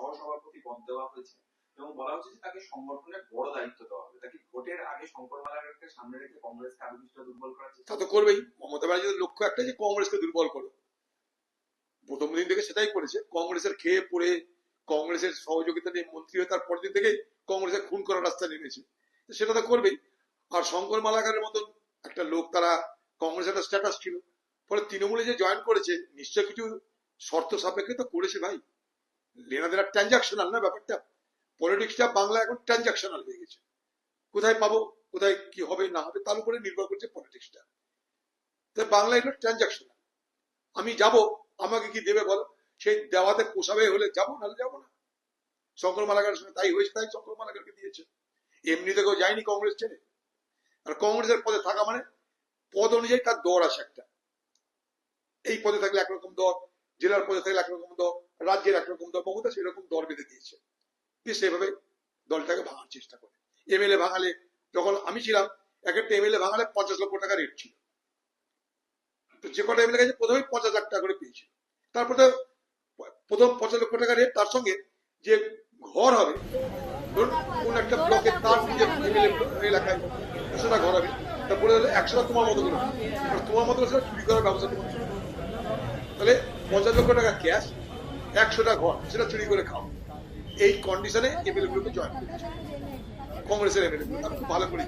সহসভাপতি পদ দেওয়া হয়েছে এবং বলা হচ্ছে যে তাকে সংগঠনের বড় দায়িত্ব দেওয়া হবে। তাকে ভোটের আগে শঙ্কর মালাকারকে সামনে রেখে কংগ্রেসকে আরও কিছুটা দুর্বল করার চেষ্টা তা করবেই। মমতা ব্যানার্জির লক্ষ্য একটা যে কংগ্রেসকে দুর্বল করো। প্রথম দিন থেকে সেটাই করেছে। কংগ্রেসের খেয়ে পড়ে, কংগ্রেসের সহযোগিতা নিয়ে মন্ত্রী হয়ে তার পরের দিন থেকে কংগ্রেসের খুন করার রাস্তা নেমেছে। সেটা তো করবেই। আর শঙ্কর মালাকারের মতন একটা লোক তারা কংগ্রেসের একটা স্ট্যাটাস ছিল। ফলে তৃণমূলে যে জয়েন করেছে, নিশ্চয় কিছু শর্ত সাপেক্ষে তো করেছে ভাই। লেনা দেনা ট্রানজাকশনাল না ব্যাপারটা? পলিটিক্সটা বাংলা এখন ট্রানজাকশনাল হয়ে গেছে। কোথায় পাবো, কোথায় কি হবে, না হবে, তার উপরে নির্ভর করছে পলিটিক্সটা তাই বাংলা এগুলো ট্রানজাকশনাল আমি যাব, আমাকে কি দেবে বলো? সেই দেওয়াতে পোষাবে হলে যাব, নাহলে যাব না। শঙ্কর মালাকারের সঙ্গে তাই হয়েছে, তাই শঙ্কর মালাকারকে দিয়েছে। এমনিতে কেউ যায়নি কংগ্রেস ছেড়ে। আর কংগ্রেসের পদে থাকা মানে পদ অনুযায়ী তার দর আছে একটা। এই পদে থাকলে একরকম দর, জেলার পদে থাকলে একরকম দর। রাজ্যের একরকম দর মমতা সেরকম দর বেঁধে দিয়েছে। দিয়ে সেভাবে দলটাকে ভাঙার চেষ্টা করে। এমএলএ ভাঙালে যখন আমি ছিলাম, এক একটা এমএলএ ভাঙালে পঞ্চাশ লক্ষ টাকা রেট ছিল। যে কটা এমএলএ গেছে প্রথমে পঞ্চাশ লাখ টাকা করে পেয়েছিল। তারপরে প্রথম পঞ্চাশ লক্ষ টাকা রেট তার সঙ্গে যে ঘর হবে, ধরুন কোন একটা ব্লকে তার এলাকায় সেটা ঘর হবে তারপরে একশোটা তোমার মতো করে। তোমার মতো সেটা চুরি করার ব্যবস্থা তাহলে পঞ্চাশ লক্ষ টাকা ক্যাশ একশোটা ঘর, সেটা চুরি করে খাও। এই কন্ডিশনে এমএলএ গ্রুপে জয়েন করেছে। কংগ্রেসের এমএলএ গ্রুপ ভালো করে